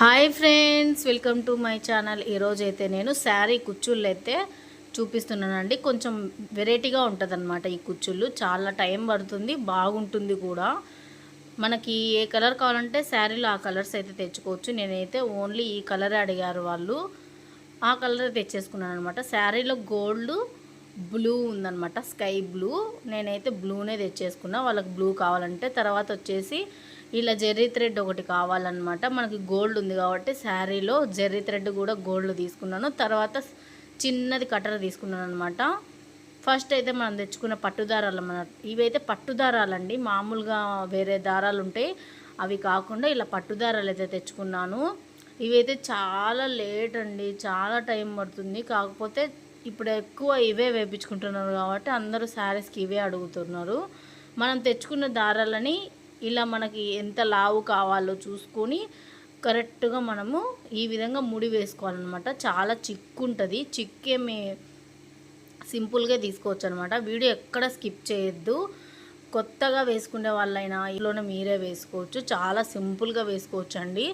Hi friends welcome to my channel. ఈరోజు అయితే నేను శారీ కుచ్చుళ్ళు అయితే చూపిస్తున్నానండి. కొంచెం వెరైటీగా ఉంటుందన్నమాట ఈ కుచ్చుళ్ళు. చాలా టైం పడుతుంది బాగుంటుంది కూడా. మనకి ఏ కలర్ కావాలంటే శారీలో ఆ కలర్స్ అయితే తెచ్చుకోవచ్చు. నేనైతే ఓన్లీ ఈ కలర్ అడిగారు వాళ్ళు. ఆ కలర్ తెచ్చేసుకున్నాను అనమాట శారీలో గోల్డ్ బ్లూ ఉందన్నమాట స్కై బ్లూ. నేనైతే బ్లూనే తెచ్చేసుకున్నా. వాళ్ళకి బ్లూ కావాలంటే తర్వాత వచ్చేసి ఇలా జెర్రీ థ్రెడ్ ఒకటి కావాలన్నమాట. మనకి గోల్డ్ ఉంది కాబట్టి శారీలో జెర్రీ థ్రెడ్ కూడా గోల్డ్ తీసుకున్నాను. తర్వాత చిన్నది కటర్ తీసుకున్నాను అనమాట ఫస్ట్ అయితే మనం తెచ్చుకున్న పట్టు దారాలు మన ఇవైతే పట్టు దారాలండి మామూలుగా వేరే దారాలు ఉంటాయి అవి కాకుండా ఇలా పట్టు దారాలు అయితే తెచ్చుకున్నాను. ఇవైతే చాలా లేట్ అండి. చాలా టైం పడుతుంది. కాకపోతే ఇప్పుడు ఎక్కువ ఇవే వేపించుకుంటున్నారు కాబట్టి అందరూ శారీస్కి ఇవే అడుగుతున్నారు. మనం తెచ్చుకున్న దారాలని ఇలా మనకి ఎంత లావు కావాలో చూసుకొని కరెక్ట్గా మనము ఈ విధంగా ముడి వేసుకోవాలన్నమాట. చాలా చిక్కు ఉంటుంది చిక్కేమి సింపుల్గా తీసుకోవచ్చు అనమాట వీడియో ఎక్కడ స్కిప్ చేయొద్దు. కొత్తగా వేసుకునే వాళ్ళైనా ఇంట్లోనే మీరే వేసుకోవచ్చు. చాలా సింపుల్గా వేసుకోవచ్చు అండి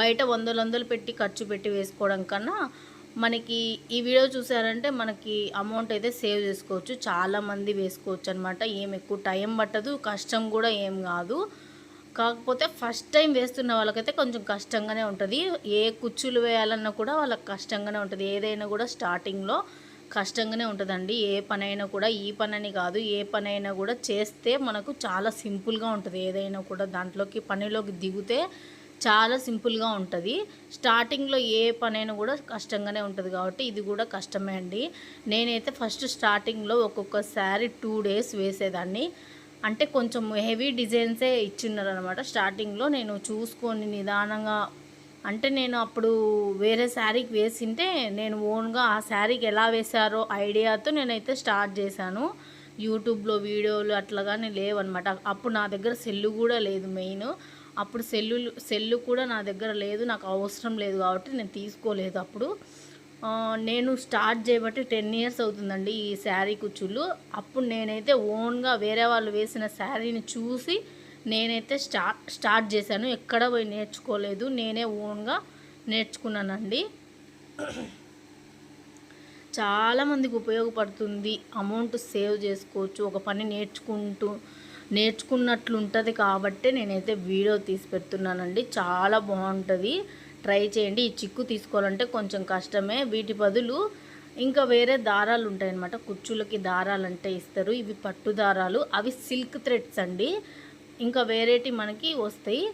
బయట వందలు వందలు పెట్టి ఖర్చు పెట్టి వేసుకోవడం కన్నా మనకి ఈ వీడియో చూసారంటే మనకి అమౌంట్ అయితే సేవ్ చేసుకోవచ్చు. చాలామంది వేసుకోవచ్చు అనమాట ఏం ఎక్కువ టైం పట్టదు కష్టం కూడా ఏం కాదు. కాకపోతే ఫస్ట్ టైం వేస్తున్న వాళ్ళకైతే కొంచెం కష్టంగానే ఉంటుంది. ఏ కుచ్చులు వేయాలన్నా కూడా వాళ్ళకి కష్టంగానే ఉంటుంది. ఏదైనా కూడా స్టార్టింగ్లో కష్టంగానే ఉంటుందండి. ఏ పనైనా కూడా ఈ పనని కాదు ఏ పనైనా కూడా చేస్తే మనకు చాలా సింపుల్గా ఉంటుంది. ఏదైనా కూడా దాంట్లోకి పనిలోకి దిగితే చాలా సింపుల్గా ఉంటుంది. స్టార్టింగ్లో ఏ పనైనా కూడా కష్టంగానే ఉంటుంది కాబట్టి ఇది కూడా కష్టమే అండి. నేనైతే ఫస్ట్ స్టార్టింగ్లో ఒక్కొక్క శారీ టూ డేస్ వేసేదాన్ని. అంటే కొంచెం హెవీ డిజైన్సే ఇచ్చిన్నారనమాట స్టార్టింగ్లో నేను చూసుకొని నిదానంగా అంటే నేను అప్పుడు వేరే శారీకి వేసింటే నేను ఓన్గా ఆ శారీకి ఎలా వేశారో ఐడియాతో నేనైతే స్టార్ట్ చేశాను. యూట్యూబ్లో వీడియోలు అట్లాగానే లేవన్నమాట. అప్పుడు నా దగ్గర సెల్లు కూడా లేదు మెయిన్. అప్పుడు సెల్లు సెల్లు కూడా నా దగ్గర లేదు నాకు అవసరం లేదు కాబట్టి నేను తీసుకోలేదు అప్పుడు. నేను స్టార్ట్ చేయబట్టి టెన్ ఇయర్స్ అవుతుందండి ఈ శారీ కుచ్చుళ్ళు అప్పుడు నేనైతే ఓన్గా వేరే వాళ్ళు వేసిన శారీని చూసి నేనైతే స్టార్ట్ స్టార్ట్ చేశాను. ఎక్కడ పోయి నేర్చుకోలేదు నేనే ఓన్గా నేర్చుకున్నానండి. చాలామందికి ఉపయోగపడుతుంది అమౌంట్ సేవ్ చేసుకోవచ్చు ఒక పని నేర్చుకుంటూ నేర్చుకున్నట్లు ఉంటుంది కాబట్టి నేనైతే వీడియో తీసి పెడుతున్నానండి. చాలా బాగుంటుంది. ట్రై చేయండి. ఈ చిక్కు తీసుకోవాలంటే కొంచెం కష్టమే. వీటి బదులు ఇంకా వేరే దారాలు ఉంటాయన్నమాట కుచ్చులకి దారాలు అంటే ఇస్తారు. ఇవి పట్టు దారాలు. అవి సిల్క్ థ్రెడ్స్ అండి. ఇంకా వేరేటి మనకి వస్తాయి.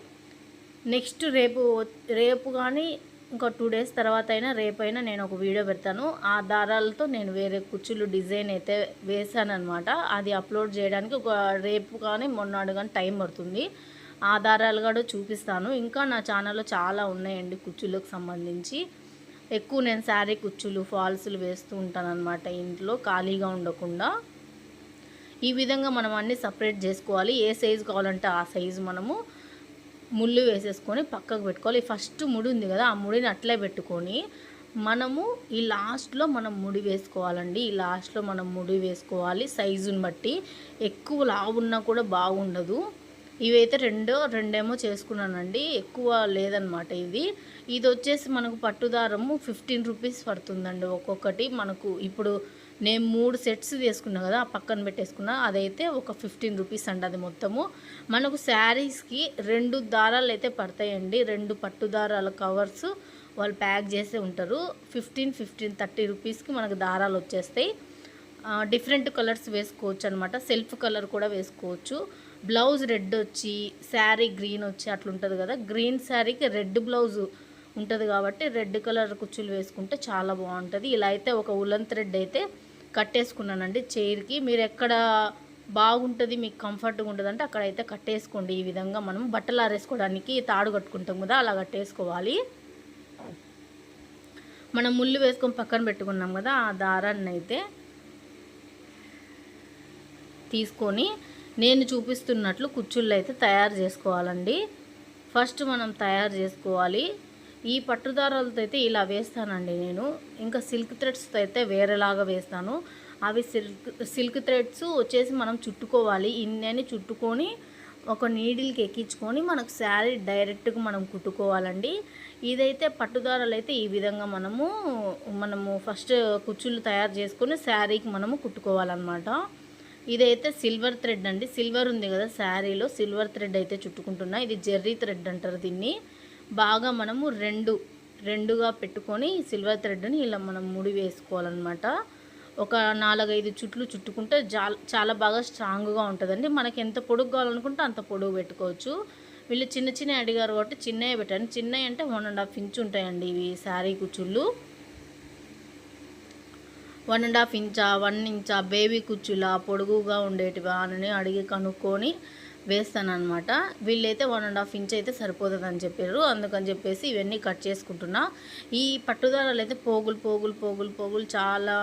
నెక్స్ట్ రేపు రేపు కానీ ఇంకా టూ డేస్ తర్వాత అయినా రేపైనా నేను ఒక వీడియో పెడతాను. ఆ దారాలతో నేను వేరే కుచ్చులు డిజైన్ అయితే వేశానమాట అది అప్లోడ్ చేయడానికి ఒక రేపు కానీ మొన్నాడు కానీ టైం పడుతుంది. ఆ దారాలు కూడా చూపిస్తాను. ఇంకా నా ఛానల్లో చాలా ఉన్నాయండి కుర్చీలకు సంబంధించి. ఎక్కువ నేను శారీ కుచ్చులు ఫాల్స్లు వేస్తూ ఉంటాననమాట ఇంట్లో ఖాళీగా ఉండకుండా. ఈ విధంగా మనం అన్నీ సపరేట్ చేసుకోవాలి. ఏ సైజు కావాలంటే ఆ సైజు మనము ముళ్ళు వేసేసుకొని పక్కకు పెట్టుకోవాలి. ఈ ఫస్ట్ ముడి ఉంది కదా ఆ ముడిని అట్లే పెట్టుకొని మనము ఈ లాస్ట్లో మనం ముడి వేసుకోవాలండి. ఈ లాస్ట్లో మనం ముడి వేసుకోవాలి. సైజుని బట్టి ఎక్కువ లావు ఉన్నా కూడా బాగుండదు. ఇవైతే రెండో రెండేమో చేసుకున్నానండి. ఎక్కువ లేదనమాట ఇది. ఇది వచ్చేసి మనకు పట్టుదారము ఫిఫ్టీన్ రూపీస్ పడుతుందండి ఒక్కొక్కటి. మనకు ఇప్పుడు నేను మూడు సెట్స్ వేసుకున్నా కదా ఆ పక్కన పెట్టేసుకున్నా అదైతే ఒక ఫిఫ్టీన్ రూపీస్ అండి అది మొత్తము. మనకు శారీస్కి రెండు దారాలు అయితే పడతాయండి. రెండు పట్టు దారాల కవర్స్ వాళ్ళు ప్యాక్ చేసే ఉంటారు. ఫిఫ్టీన్ ఫిఫ్టీన్ థర్టీ రూపీస్కి మనకు దారాలు వచ్చేస్తాయి. డిఫరెంట్ కలర్స్ వేసుకోవచ్చు అనమాట సెల్ఫ్ కలర్ కూడా వేసుకోవచ్చు. బ్లౌజ్ రెడ్ వచ్చి శారీ గ్రీన్ వచ్చి అట్లుంటుంది కదా. గ్రీన్ శారీకి రెడ్ బ్లౌజ్ ఉంటుంది కాబట్టి రెడ్ కలర్ కుచ్చులు వేసుకుంటే చాలా బాగుంటుంది. ఇలా అయితే ఒక ఉలన్ థ్రెడ్ అయితే కట్టేసుకున్నానండి. చైర్కి మీరు ఎక్కడ బాగుంటుంది మీకు కంఫర్ట్గా ఉంటుంది అంటే అక్కడైతే కట్టేసుకోండి. ఈ విధంగా మనం బట్టలు ఆరేసుకోవడానికి తాడు కట్టుకుంటాం కదా అలా కట్టేసుకోవాలి. మనం ముళ్ళు వేసుకొని పక్కన పెట్టుకున్నాం కదా ఆ దారాన్ని అయితే తీసుకొని నేను చూపిస్తున్నట్లు కుచ్చుళ్ళు అయితే తయారు చేసుకోవాలండి. ఫస్ట్ మనం తయారు చేసుకోవాలి. ఈ పట్టుదారాలతో అయితే ఇలా వేస్తానండి నేను. ఇంకా సిల్క్ థ్రెడ్స్తో అయితే వేరేలాగా వేస్తాను. అవి సిల్క్ సిల్క్ థ్రెడ్స్ వచ్చేసి మనం చుట్టుకోవాలి. ఇన్ని చుట్టుకొని ఒక నీడిల్కి ఎక్కించుకొని మనకు శారీ డైరెక్ట్గా మనం కుట్టుకోవాలండి. ఇదైతే పట్టుదారాలు అయితే ఈ విధంగా మనము మనము ఫస్ట్ కుచ్చులు తయారు చేసుకొని శారీకి మనము కుట్టుకోవాలన్నమాట. ఇదైతే సిల్వర్ థ్రెడ్ అండి. సిల్వర్ ఉంది కదా శారీలో. సిల్వర్ థ్రెడ్ అయితే చుట్టుకుంటున్నా. ఇది జెర్రీ థ్రెడ్ అంటారు దీన్ని. బాగా మనము రెండు రెండుగా పెట్టుకొని సిల్వర్ థ్రెడ్ని ఇలా మనం ముడి వేసుకోవాలన్నమాట. ఒక నాలుగైదు చుట్లు చుట్టుకుంటే చాలా బాగా స్ట్రాంగ్గా ఉంటుందండి. మనకి ఎంత పొడుగు కావాలనుకుంటే అంత పొడుగు పెట్టుకోవచ్చు. వీళ్ళు చిన్న చిన్న అడిగారు కాబట్టి చిన్నవి పెట్టండి చిన్నవి అంటే వన్ అండ్ హాఫ్ ఇంచ్ ఉంటాయండి ఇవి శారీ కుచ్చుళ్ళు. వన్ అండ్ హాఫ్ ఇంచా వన్ ఇంచా బేబీ కుచ్చులా పొడుగుగా ఉండేటివా అని అడిగి కనుక్కొని వేస్తానమాట వీళ్ళైతే వన్ అండ్ హాఫ్ ఇంచ్ అయితే సరిపోతుంది అని చెప్పారు. అందుకని చెప్పేసి ఇవన్నీ కట్ చేసుకుంటున్నా. ఈ పట్టుదారాలు అయితే పోగులు పోగులు పోగులు పోగులు చాలా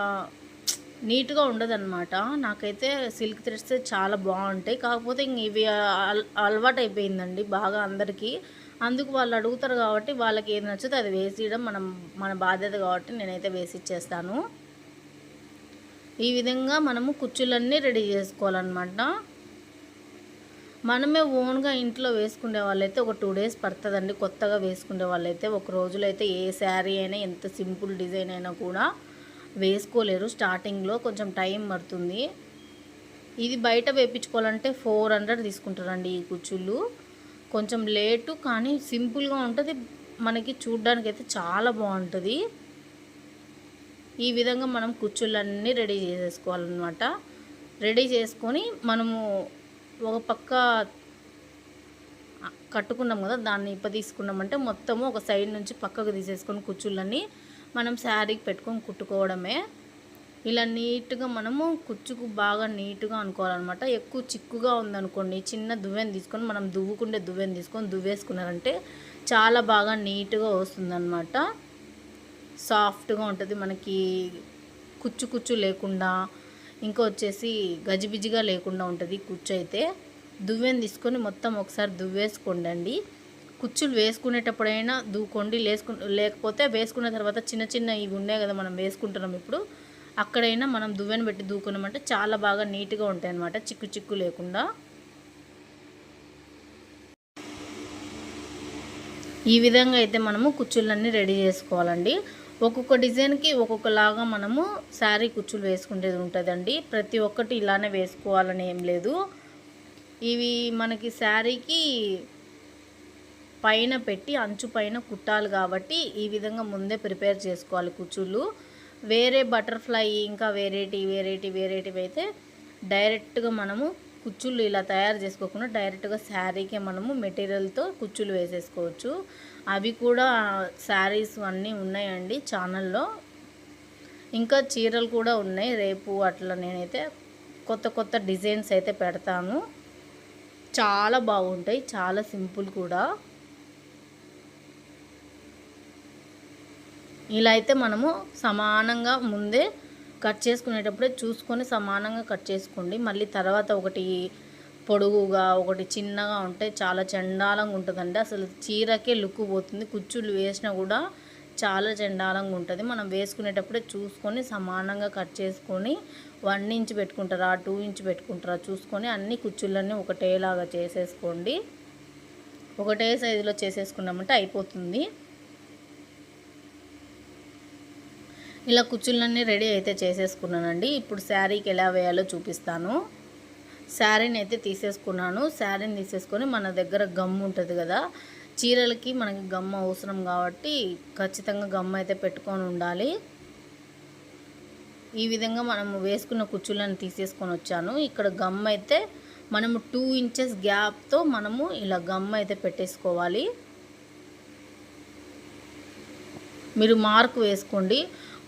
నీట్గా ఉండదన్నమాట. నాకైతే సిల్క్ థ్రెడ్స్ చాలా బాగుంటాయి. కాకపోతే ఇంక ఇవి అలవాటు అయిపోయిందండి బాగా అందరికీ. అందుకు వాళ్ళు అడుగుతారు కాబట్టి వాళ్ళకి ఏది నచ్చితే అది వేసేయడం మనం మన బాధ్యత కాబట్టి నేనైతే వేసి ఇచ్చేస్తాను. ఈ విధంగా మనము కుచ్చులన్నీ రెడీ చేసుకోవాలన్నమాట. మనమే ఓన్గా ఇంట్లో వేసుకునే వాళ్ళైతే ఒక టూ డేస్ పడుతుందండి. కొత్తగా వేసుకునే వాళ్ళైతే ఒక రోజులో అయితే ఏ శారీ అయినా ఎంత సింపుల్ డిజైన్ అయినా కూడా వేసుకోలేరు. స్టార్టింగ్లో కొంచెం టైం పడుతుంది. ఇది బయట వేయించుకోవాలంటే ఫోర్ హండ్రెడ్ తీసుకుంటారండి ఈ కుచ్చుళ్ళు కొంచెం లేటు కానీ సింపుల్గా ఉంటుంది. మనకి చూడ్డానికి అయితే చాలా బాగుంటుంది. ఈ విధంగా మనం కుచ్చుళ్ళన్నీ రెడీ చేసేసుకోవాలన్నమాట. రెడీ చేసుకొని మనము ఒక పక్క కట్టుకున్నాం కదా దాన్ని ఇప్ప తీసుకున్నామంటే మొత్తము ఒక సైడ్ నుంచి పక్కకు తీసేసుకొని కుచ్చుళ్ళని మనం శారీకి పెట్టుకొని కుట్టుకోవడమే. ఇలా నీట్గా మనము కుచ్చుకు బాగా నీట్గా అనుకోవాలన్నమాట. ఎక్కువ చిక్కుగా ఉందనుకోండి చిన్న దువ్వెని తీసుకొని మనం దువ్వుకుండే దువ్వెని తీసుకొని దువ్వేసుకున్నారంటే చాలా బాగా నీట్గా వస్తుందన్నమాట. సాఫ్ట్గా ఉంటుంది మనకి. కుచ్చు కుచ్చు లేకుండా ఇంకా వచ్చేసి గజిబిజిగా లేకుండా ఉంటుంది కుచ్చు అయితే దువ్వెని తీసుకొని మొత్తం ఒకసారి దువ్వేసుకోండి కుచ్చులు వేసుకునేటప్పుడైనా దూకోండి లేసుకు లేకపోతే వేసుకున్న తర్వాత చిన్న చిన్న ఇవి ఉన్నాయి కదా మనం వేసుకుంటున్నాం ఇప్పుడు అక్కడైనా మనం దువ్వెన పెట్టి దూకున్నామంటే చాలా బాగా నీట్గా ఉంటాయి అన్నమాట చిక్కు చిక్కు లేకుండా. ఈ విధంగా అయితే మనము కుచ్చులన్నీ రెడీ చేసుకోవాలండి. ఒక్కొక్క డిజైన్కి ఒక్కొక్కలాగా మనము శారీ కుచ్చులు వేసుకునేది ఉంటుందండి. ప్రతి ఒక్కటి ఇలానే వేసుకోవాలని ఏం లేదు. ఇవి మనకి శారీకి పైన పెట్టి అంచు పైన కుట్టాలి కాబట్టి ఈ విధంగా ముందే ప్రిపేర్ చేసుకోవాలి కుచ్చుళ్ళు వేరే బటర్ఫ్లై ఇంకా వేరేటి వేరేటి వేరేటివి అయితే డైరెక్ట్గా మనము కుచ్చుళ్ళు ఇలా తయారు చేసుకోకుండా డైరెక్ట్గా శారీకే మనము మెటీరియల్తో కుచ్చులు వేసేసుకోవచ్చు. అవి కూడా శారీస్ అన్నీ ఉన్నాయండి ఛానల్లో. ఇంకా చీరలు కూడా ఉన్నాయి. రేపు అట్లా నేనైతే కొత్త కొత్త డిజైన్స్ అయితే పెడతాను. చాలా బాగుంటాయి. చాలా సింపుల్ కూడా. ఇలా అయితే మనము సమానంగా ముందే కట్ చేసుకునేటప్పుడే చూసుకొని సమానంగా కట్ చేసుకోండి. మళ్ళీ తర్వాత ఒకటి పొడుగుగా ఒకటి చిన్నగా ఉంటే చాలా చండాలంగా ఉంటుందండి. అసలు చీరకే లుక్ పోతుంది. కుచ్చుళ్ళు వేసినా కూడా చాలా చండాలంగా ఉంటుంది. మనం వేసుకునేటప్పుడే చూసుకొని సమానంగా కట్ చేసుకొని వన్ ఇంచ్ పెట్టుకుంటారా టూ ఇంచ్ పెట్టుకుంటారా చూసుకొని అన్ని కుచ్చులన్నీ ఒకటేలాగా చేసేసుకోండి. ఒకటే సైజులో చేసేసుకున్నామంటే అయిపోతుంది. ఇలా కుచ్చులన్నీ రెడీ అయితే చేసేసుకున్నానండి. ఇప్పుడు శారీకి ఎలా వేయాలో చూపిస్తాను. శారీని అయితే తీసేసుకున్నాను. శారీని తీసేసుకొని మన దగ్గర గమ్ ఉంటుంది కదా చీరలకి మనకి గమ్ అవసరం కాబట్టి ఖచ్చితంగా గమ్ అయితే పెట్టుకొని ఉండాలి. ఈ విధంగా మనము వేసుకున్న కుచ్చులను తీసేసుకొని వచ్చాను. ఇక్కడ గమ్ అయితే మనము టూ ఇంచెస్ గ్యాప్తో మనము ఇలా గమ్ అయితే పెట్టేసుకోవాలి. మీరు మార్క్ వేసుకోండి.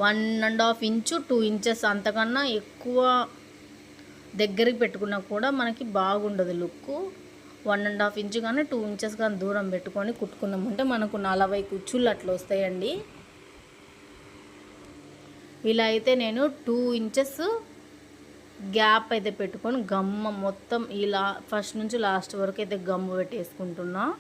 One and half inch two inches అంతకన్నా ఎక్కువ దగ్గరికి పెట్టుకున్నా కూడా మనకి బాగుండదు look. One and half inch కానీ టూ ఇంచెస్ కానీ దూరం పెట్టుకొని కుట్టుకున్నామంటే మనకు నలభై కుచ్చులు అట్లా వస్తాయండి. ఇలా అయితే నేను టూ ఇంచెస్ గ్యాప్ అయితే పెట్టుకొని గమ్మ మొత్తం ఇలా ఫస్ట్ నుంచి లాస్ట్ వరకు అయితే గమ్ము పెట్టేసుకుంటున్నాను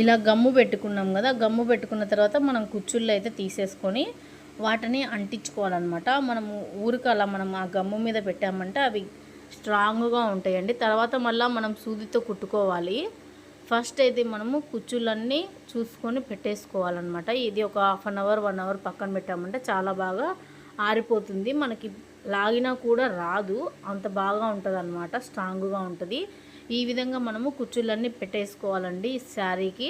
ఇలా గమ్ము పెట్టుకున్నాం కదా గమ్ము పెట్టుకున్న తర్వాత మనం కుచ్చుళ్ళు అయితే తీసేసుకొని వాటిని అంటించుకోవాలన్నమాట. మనము ఊరికి అలా మనం ఆ గమ్ము మీద పెట్టామంటే అవి స్ట్రాంగ్గా ఉంటాయండి. తర్వాత మళ్ళీ మనం సూదితో కుట్టుకోవాలి. ఫస్ట్ అయితే మనము కుచ్చులన్నీ చూసుకొని పెట్టేసుకోవాలన్నమాట. ఇది ఒక half an hour one hour పక్కన పెట్టామంటే చాలా బాగా ఆరిపోతుంది. మనకి లాగినా కూడా రాదు. అంత బాగా ఉంటుంది అనమాట స్ట్రాంగ్గా ఉంటుంది. ఈ విధంగా మనము కుచ్చులన్నీ పెట్టేసుకోవాలండి ఈ శారీకి.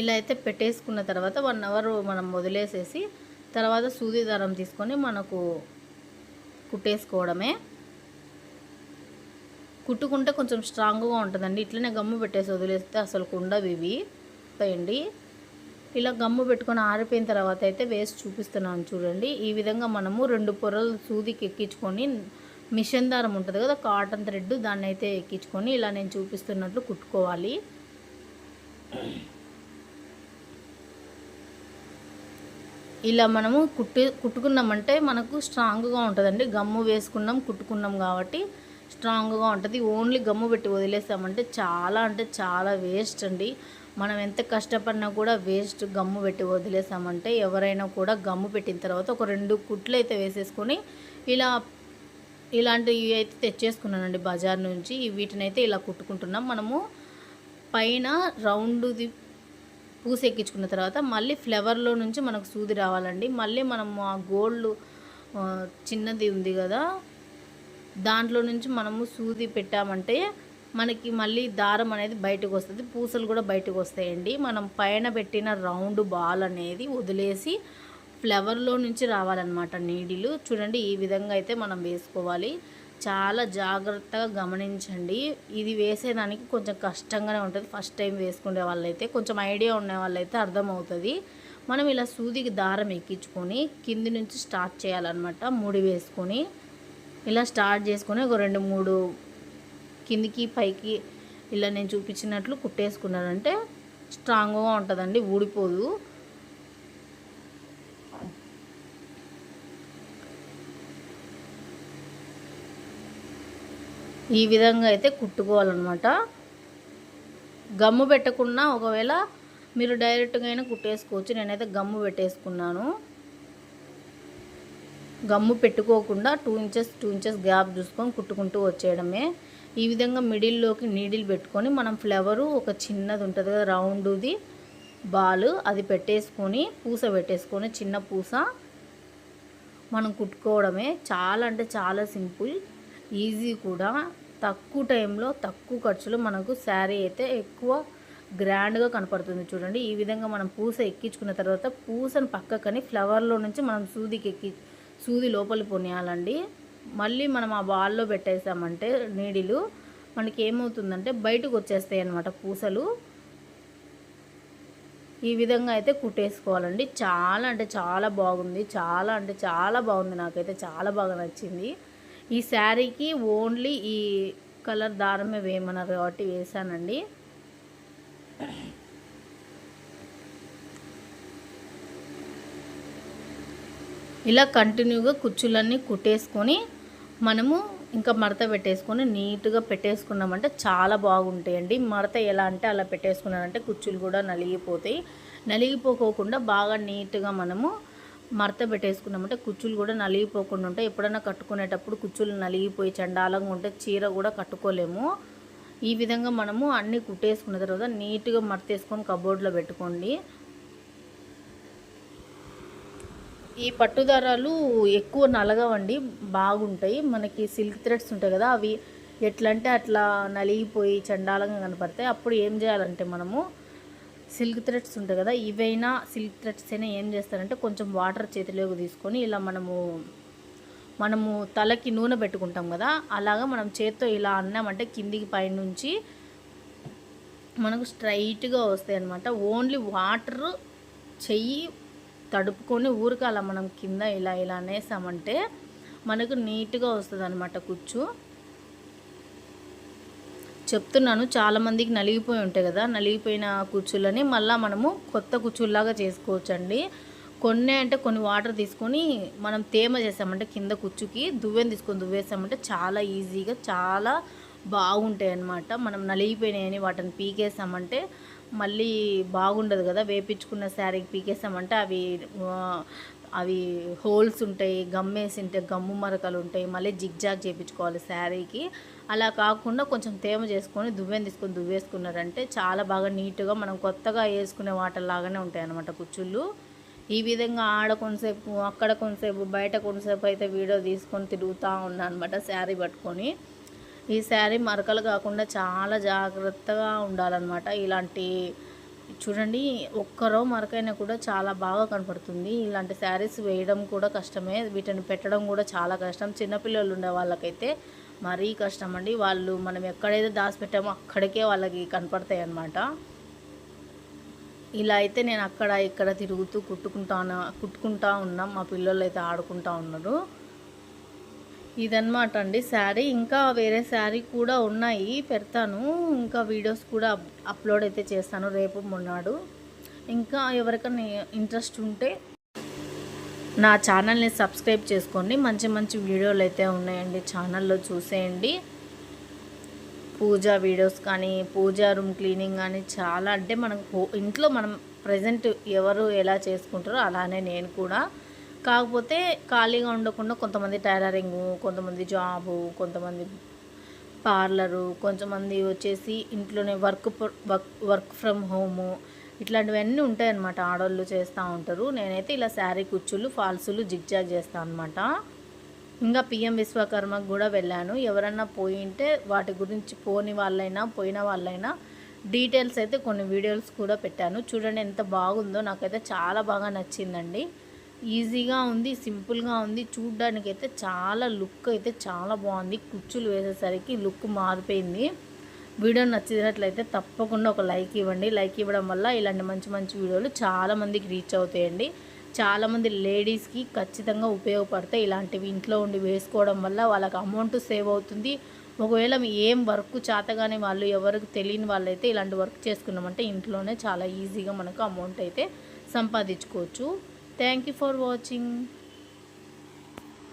ఇలా అయితే పెట్టేసుకున్న తర్వాత వన్ అవర్ మనం వదిలేసేసి తర్వాత సూది దారం తీసుకొని మనకు కుట్టేసుకోవడమే. కుట్టుకుంటే కొంచెం స్ట్రాంగ్గా ఉంటుందండి. ఇట్లనే గమ్ము పెట్టేసి వదిలేస్తే అసలు ఉండవు ఇవి. పోయండి. ఇలా గమ్ము పెట్టుకొని ఆరిపోయిన తర్వాత అయితే వేసి చూపిస్తున్నాను చూడండి. ఈ విధంగా మనము రెండు పొరలు సూదికి ఎక్కించుకొని మిషన్ దారం ఉంటుంది కదా కాటన్ థ్రెడ్ దాన్ని అయితే ఎక్కించుకొని ఇలా నేను చూపిస్తున్నట్లు కుట్టుకోవాలి. ఇలా మనము కుట్టి కుట్టుకున్నామంటే మనకు స్ట్రాంగ్గా ఉంటుందండి. గమ్ము వేసుకున్నాం కుట్టుకున్నాం కాబట్టి స్ట్రాంగ్గా ఉంటుంది. ఓన్లీ గమ్ము పెట్టి వదిలేసామంటే చాలా అంటే చాలా వేస్ట్ అండి. మనం ఎంత కష్టపడినా కూడా వేస్ట్ గమ్ము పెట్టి వదిలేసామంటే ఎవరైనా కూడా గమ్ము పెట్టిన తర్వాత ఒక రెండు కుట్లు అయితే వేసేసుకొని ఇలా ఇలాంటివి అయితే తెచ్చేసుకున్నానండి బజార్ నుంచి. వీటిని అయితే ఇలా కుట్టుకుంటున్నాం. మనము పైన రౌండ్ది పూసెక్కించుకున్న తర్వాత మళ్ళీ ఫ్లవర్లో నుంచి మనకు సూది రావాలండి. మళ్ళీ మనము ఆ గోల్డ్ చిన్నది ఉంది కదా దాంట్లో నుంచి మనము సూది పెట్టామంటే మనకి మళ్ళీ దారం అనేది బయటకు వస్తుంది. పూసలు కూడా బయటకు వస్తాయండి. మనం పైన పెట్టిన రౌండ్ బాల్ అనేది వదిలేసి ఫ్లవర్లో నుంచి రావాలన్నమాట నీడిలు. చూడండి ఈ విధంగా అయితే మనం వేసుకోవాలి. చాలా జాగ్రత్తగా గమనించండి. ఇది వేసేదానికి కొంచెం కష్టంగానే ఉంటుంది. ఫస్ట్ టైం వేసుకునే వాళ్ళైతే కొంచెం ఐడియా ఉన్న వాళ్ళైతే అర్థమవుతుంది. మనం ఇలా సూదికి దారం ఎక్కించుకొని కింది నుంచి స్టార్ట్ చేయాలన్నమాట. ముడి వేసుకొని ఇలా స్టార్ట్ చేసుకొని ఒక రెండు మూడు కిందికి పైకి ఇలా నేను చూపించినట్లు కుట్టేసుకున్నారంటే స్ట్రాంగ్గా ఉంటుందండి. ఊడిపోదు. ఈ విధంగా అయితే కుట్టుకోవాలన్నమాట. గమ్ము పెట్టకుండా ఒకవేళ మీరు డైరెక్ట్గా అయినా కుట్టేసుకోవచ్చు. నేనైతే గమ్ము పెట్టేసుకున్నాను. గమ్ము పెట్టుకోకుండా two inches two inches gap చూసుకొని కుట్టుకుంటూ వచ్చేయడమే. ఈ విధంగా మిడిల్లోకి నీడిల్ పెట్టుకొని మనం ఫ్లవరు ఒక చిన్నది ఉంటుంది కదా రౌండ్ది బాల్ అది పెట్టేసుకొని పూస పెట్టేసుకొని చిన్న పూస మనం కుట్టుకోవడమే. చాలా అంటే చాలా సింపుల్. ఈజీ కూడా. తక్కువ టైంలో తక్కువ ఖర్చులో మనకు శారీ అయితే ఎక్కువ గ్రాండ్గా కనపడుతుంది చూడండి. ఈ విధంగా మనం పూస ఎక్కించుకున్న తర్వాత పూసను పక్కకని ఫ్లవర్లో నుంచి మనం సూదికి ఎక్కి సూది లోపలి పొనియాలండి. మళ్ళీ మనం ఆ బాల్లో పెట్టేసామంటే నీడిలు మనకి ఏమవుతుందంటే బయటకు వచ్చేస్తాయి అన్నమాట పూసలు. ఈ విధంగా అయితే కుట్టేసుకోవాలండి. చాలా అంటే చాలా బాగుంది. చాలా అంటే చాలా బాగుంది. నాకైతే చాలా బాగా నచ్చింది. ఈ శారీకి ఓన్లీ ఈ కలర్ దారమే వేయమన్నారు కాబట్టి వేసానండి ఇలా కంటిన్యూగా కుచ్చులన్నీ కుట్టేసుకొని మనము ఇంకా మడత పెట్టేసుకొని నీట్గా పెట్టేసుకున్నామంటే చాలా బాగుంటాయండి. మడత ఎలా అంటే అలా పెట్టేసుకున్నారంటే కుచ్చులు కూడా నలిగిపోతాయి. నలిగిపోకోకుండా బాగా నీట్గా మనము మడత పెట్టేసుకున్నామంటే కుచ్చులు కూడా నలిగిపోకుండా ఉంటాయి. ఎప్పుడైనా కట్టుకునేటప్పుడు కుచ్చులు నలిగిపోయి చండాలంగా ఉంటే చీర కూడా కట్టుకోలేము. ఈ విధంగా మనము అన్నీ కుట్టేసుకున్న తర్వాత నీట్గా మడతేసుకొని కబోర్డ్లో పెట్టుకోండి. ఈ పట్టుదారాలు ఎక్కువ నలగవండి బాగుంటాయి. మనకి సిల్క్ థ్రెడ్స్ ఉంటాయి కదా అవి ఎట్లా అంటే అట్లా నలిగిపోయి చండాలంగా కనపడతాయి. అప్పుడు ఏం చేయాలంటే మనము సిల్క్ థ్రెడ్స్ ఉంటాయి కదా ఇవైనా సిల్క్ థ్రెడ్స్ అయినా ఏం చేస్తారంటే కొంచెం వాటర్ చేతిలోకి తీసుకొని ఇలా మనము మనము తలకి నూనె పెట్టుకుంటాం కదా అలాగా మనం చేత్తో ఇలా అన్నామంటే కిందికి పైనుంచి మనకు స్ట్రైట్గా వస్తాయి అనమాట ఓన్లీ వాటర్ చెయ్యి తడుపుకొని ఊరికి అలా మనం కింద ఇలా ఇలా అనేసామంటే మనకు నీట్గా వస్తుంది అనమాట కుచ్చు. చెప్తున్నాను చాలామందికి నలిగిపోయి ఉంటాయి కదా నలిగిపోయిన కుర్చీలని మళ్ళీ మనము కొత్త కుచ్చుల్లాగా చేసుకోవచ్చండి. కొన్ని అంటే కొన్ని వాటర్ తీసుకొని మనం తేమ చేసామంటే కింద కుచ్చుకి దువ్వెని తీసుకొని దువ్వేసామంటే చాలా ఈజీగా చాలా బాగుంటాయి అన్నమాట మనం నలిగిపోయినాయని వాటిని పీకేసామంటే మళ్ళీ బాగుండదు కదా వేపించుకున్న శారీకి పీకేసామంటే అవి అవి హోల్స్ ఉంటాయి గమ్మేసి ఉంటాయి గమ్ము మరకలు ఉంటాయి మళ్ళీ జిగ్జాగ్ చేయించుకోవాలి శారీకి. అలా కాకుండా కొంచెం తేమ చేసుకొని దువ్వెన తీసుకొని దువ్వేసుకున్నారంటే చాలా బాగా నీట్గా మనం కొత్తగా వేసుకునే వాటర్లాగానే ఉంటాయి అన్నమాట కుచ్చుళ్ళు ఈ విధంగా ఆడ కొంతసేపు అక్కడ కొంతసేపు బయట కొంతసేపు అయితే వీడియో తీసుకొని తిరుగుతూ ఉన్నాను అనమాట శారీ పట్టుకొని. ఈ శారీ మరకలు కాకుండా చాలా జాగ్రత్తగా ఉండాలన్నమాట. ఇలాంటి చూడండి ఒక్కరో మరకైనా కూడా చాలా బాగా కనపడుతుంది. ఇలాంటి శారీస్ వేయడం కూడా కష్టమే వీటిని పెట్టడం కూడా చాలా కష్టం. చిన్నపిల్లలు ఉండే వాళ్ళకైతే మరీ కష్టం అండి వాళ్ళు మనం ఎక్కడైతే దాచిపెట్టామో అక్కడికే వాళ్ళకి కనపడతాయి అన్నమాట ఇలా అయితే నేను అక్కడ ఇక్కడ తిరుగుతూ కుట్టుకుంటాను కుట్టుకుంటా ఉన్నాం. మా పిల్లలు అయితే ఆడుకుంటా ఉన్నారు. ఇదన్నమాట అండి శారీ. ఇంకా వేరే శారీ కూడా ఉన్నాయి. పెడతాను. ఇంకా వీడియోస్ కూడా అప్- అప్లోడ్ అయితే చేస్తాను రేపు మొన్నాడు. ఇంకా ఎవరికైనా ఇంట్రెస్ట్ ఉంటే నా ఛానల్ని సబ్స్క్రైబ్ చేసుకోండి. మంచి మంచి వీడియోలు అయితే ఉన్నాయండి ఛానల్లో చూసేయండి. పూజ వీడియోస్ కానీ పూజా రూమ్ క్లీనింగ్ కానీ చాలా అంటే మనం ఇంట్లో మనం ప్రజెంట్ ఎవరు ఎలా చేసుకుంటారో అలానే నేను కూడా. కాకపోతే ఖాళీగా ఉండకుండా కొంతమంది టైలరింగ్ కొంతమంది జాబు కొంతమంది పార్లరు కొంతమంది వచ్చేసి ఇంట్లోనే work work work from home ఇట్లాంటివన్నీ ఉంటాయన్నమాట. ఆడవాళ్ళు చేస్తూ ఉంటారు. నేనైతే ఇలా శారీ కుచ్చులు ఫాల్సులు జిగ్జాగ్ చేస్తాను అనమాట ఇంకా పిఎం విశ్వకర్మకు కూడా వెళ్ళాను. ఎవరన్నా పోయింటే వాటి గురించి పోని వాళ్ళైనా పోయిన వాళ్ళైనా డీటెయిల్స్ అయితే కొన్ని వీడియోస్ కూడా పెట్టాను. చూడండి ఎంత బాగుందో. నాకైతే చాలా బాగా నచ్చిందండి. ఈజీగా ఉంది సింపుల్గా ఉంది. చూడ్డానికి అయితే చాలా లుక్ అయితే చాలా బాగుంది. కుచ్చులు వేసేసరికి లుక్ మారిపోయింది. వీడియో నచ్చినట్లయితే తప్పకుండా ఒక లైక్ ఇవ్వండి. లైక్ ఇవ్వడం వల్ల ఇలాంటి మంచి మంచి వీడియోలు చాలామందికి రీచ్ అవుతాయండి. చాలామంది లేడీస్కి ఖచ్చితంగా ఉపయోగపడతాయి ఇలాంటివి. ఇంట్లో ఉండి వేసుకోవడం వల్ల వాళ్ళకి అమౌంట్ సేవ్ అవుతుంది. ఒకవేళ ఏం వర్క్ చేతగానే వాళ్ళు ఎవరికి తెలియని వాళ్ళైతే ఇలాంటి వర్క్ చేసుకున్నామంటే ఇంట్లోనే చాలా ఈజీగా మనకు అమౌంట్ అయితే సంపాదించుకోవచ్చు. Thank you for watching.